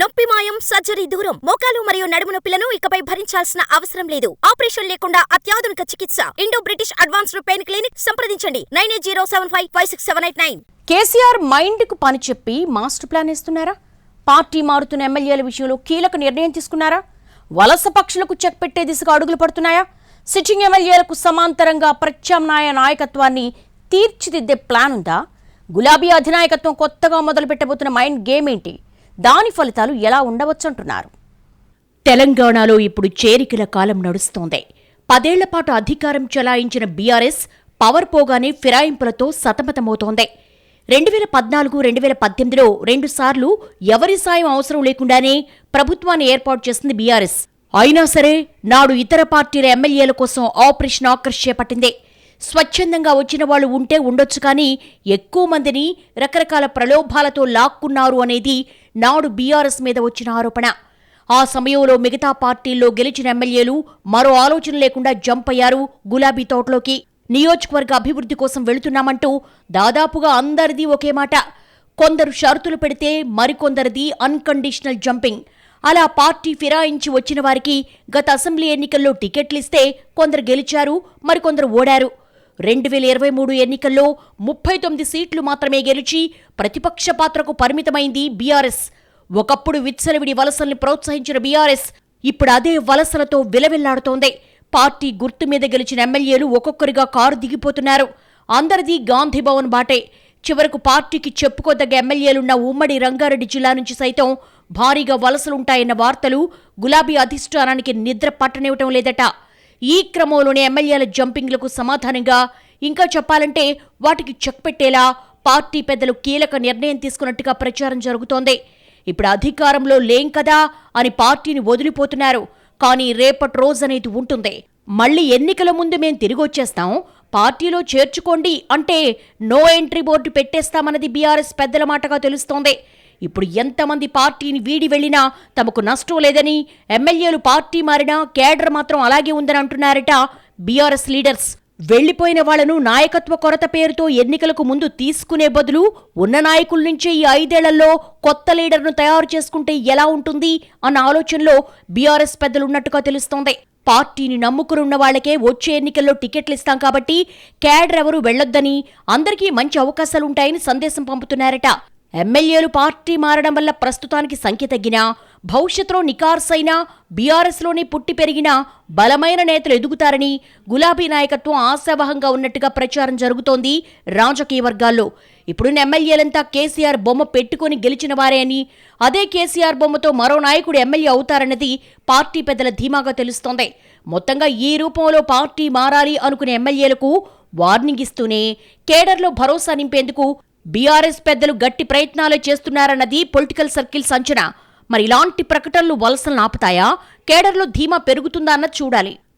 నొప్పి మాయం సర్జరీ దూరం. మోకాలు మరియు నడుము నొప్పులను ఇకపై భరించాల్సిన అవసరం లేదు. ఆపరేషన్ లేకుండా అత్యాధునిక చికిత్స. Indo British advanced pain clinic సంప్రదించండి. Nine eight zero seven five five six seven eight nine. KCR మైండ్కు పని చెప్పి మాస్టర్ ప్లాన్ ఇస్తున్నారా పార్టీ మారుతున్న ఎమ్మెల్యేల విషయంలో కీలక నిర్ణయం తీసుకున్నారా? వలస పక్షులకు చెక్ పెట్టే దిశగా అడుగులు పడుతున్నాయా? సిట్టింగ్ ఎమ్మెల్యేలకు సమాంతరంగా ప్రత్యామ్నాయ నాయకత్వాన్ని తీర్చిదిద్దే ప్లాన్ ఉందా? గులాబీ అధినాయకత్వం కొత్తగా మొదలుపెట్టబోతున్న మైండ్ గేమ్ ఏంటి? దాని ఫలితాలు ఎలా ఉండవచ్చంటున్నారు. తెలంగాణలో ఇప్పుడు చేరికల కాలం నడుస్తోంది. పదేళ్ళపాటు అధికారం చెలాయించిన బీఆర్ఎస్ పవర్ పోగానే ఫిరాయింపులతో సతమతమవుతోంది. రెండు వేల పద్నాలుగు రెండు వేల పద్దెనిమిదిలో రెండుసార్లు ఎవరి సాయం అవసరం లేకుండానే ప్రభుత్వాన్ని ఏర్పాటు చేసింది బీఆర్ఎస్. అయినా సరే నాడు ఇతర పార్టీల ఎమ్మెల్యేల కోసం ఆపరేషన్ ఆకర్ష్ చేపట్టింది. స్వచ్ఛందంగా వచ్చిన వాళ్ళు ఉంటే ఉండొచ్చు కానీ ఎక్కువ మందిని రకరకాల ప్రలోభాలతో లాక్కున్నారు అనేది నాడు బీఆర్ఎస్ మీద వచ్చిన ఆరోపణ. ఆ సమయంలో మిగతా పార్టీల్లో గెలిచిన ఎమ్మెల్యేలు మరో ఆలోచన లేకుండా జంప్ అయ్యారు గులాబీ తోటలోకి. నియోజకవర్గ అభివృద్ధి కోసం వెళుతున్నామంటూ దాదాపుగా అందరిది ఒకే మాట. కొందరు షరతులు పెడితే మరికొందరిది అన్కండిషనల్ జంపింగ్. అలా పార్టీ ఫిరాయించి వచ్చిన వారికి గత అసెంబ్లీ ఎన్నికల్లో టికెట్లిస్తే కొందరు గెలిచారు మరికొందరు ఓడారు. రెండు వేల ఇరవై మూడు ఎన్నికల్లో ముప్పై తొమ్మిది సీట్లు మాత్రమే గెలిచి ప్రతిపక్ష పాత్రకు పరిమితమైంది బీఆర్ఎస్. ఒకప్పుడు విత్సలవిడి వలసల్ని ప్రోత్సహించిన బీఆర్ఎస్ ఇప్పుడు అదే వలసలతో విలవిల్లాడుతోంది. పార్టీ గుర్తు మీద గెలిచిన ఎమ్మెల్యేలు ఒక్కొక్కరిగా కారు దిగిపోతున్నారు. అందరిది గాంధీభవన్ బాటే. చివరకు పార్టీకి చెప్పుకోదగ్గ ఎమ్మెల్యేలున్న ఉమ్మడి రంగారెడ్డి జిల్లా నుంచి సైతం భారీగా వలసలుంటాయన్న వార్తలు గులాబీ అధిష్టానానికి నిద్ర పట్టనివ్వటం లేదట. ఈ క్రమంలోనే ఎమ్మెల్యేల జంపింగ్లకు సమాధానంగా ఇంకా చెప్పాలంటే వాటికి చెక్ పెట్టేలా పార్టీ పెద్దలు కీలక నిర్ణయం తీసుకున్నట్టుగా ప్రచారం జరుగుతోంది. ఇప్పుడు అధికారంలో లేం కదా అని పార్టీని వదిలిపోతున్నారు. కానీ రేపటి రోజనేది ఉంటుంది. మళ్ళీ ఎన్నికల ముందు మేం తిరిగొచ్చేస్తాం పార్టీలో చేర్చుకోండి అంటే నో ఎంట్రీ బోర్డు పెట్టేస్తామన్నది బీఆర్ఎస్ పెద్దల మాటగా తెలుస్తోంది. ఇప్పుడు ఎంతమంది పార్టీని వీడి వెళ్ళినా తమకు నష్టం లేదని ఎమ్మెల్యేలు పార్టీ మారినా కేడర్ మాత్రం అలాగే ఉందని అంటున్నారట బీఆర్ఎస్ లీడర్స్. వెళ్ళిపోయిన వాళ్ళను నాయకత్వ కొరత పేరుతో ఎన్నికలకు ముందు తీసుకునే బదులు ఉన్న నాయకుల నుంచే ఈ ఐదేళ్ళలో కొత్త లీడర్ను తయారు చేసుకుంటే ఎలా ఉంటుంది అన్న ఆలోచనలో బీఆర్ఎస్ పెద్దలున్నట్టుగా తెలుస్తోంది. పార్టీని నమ్ముకునున్న వాళ్ళకే వచ్చే ఎన్నికల్లో టికెట్లు ఇస్తాం కాబట్టి క్యాడర్ ఎవరు వెళ్ళొద్దని అందరికీ మంచి అవకాశాలుంటాయని సందేశం పంపుతున్నారట. ఎమ్మెల్యేలు పార్టీ మారడం వల్ల ప్రస్తుతానికి సంఖ్య తగ్గినా భవిష్యత్తులో నికార్సైనా బీఆర్ఎస్లోనే పుట్టి పెరిగిన బలమైన నేతలు ఎదుగుతారని గులాబీ నాయకత్వం ఆశావహంగా ఉన్నట్టుగా ప్రచారం జరుగుతోంది రాజకీయ వర్గాల్లో. ఇప్పుడున్న ఎమ్మెల్యేలంతా కేసీఆర్ బొమ్మ పెట్టుకుని గెలిచిన వారే అని. అదే కేసీఆర్ బొమ్మతో మరో నాయకుడు ఎమ్మెల్యే అవుతారన్నది పార్టీ పెద్దల ధీమాగా తెలుస్తోంది. మొత్తంగా ఈ రూపంలో పార్టీ మారాలి అనుకునే ఎమ్మెల్యేలకు వార్నింగ్ ఇస్తూనే కేడర్లో భరోసా నింపేందుకు బీఆర్ఎస్ పెద్దలు గట్టి ప్రయత్నాలు చేస్తున్నారన్నది పొలిటికల్ సర్కిల్స్ అంచనా. మరి ఇలాంటి ప్రకటనలు వలసలు ఆపుతాయా? కేడర్లో ధీమా పెరుగుతుందా అన్నది చూడాలి.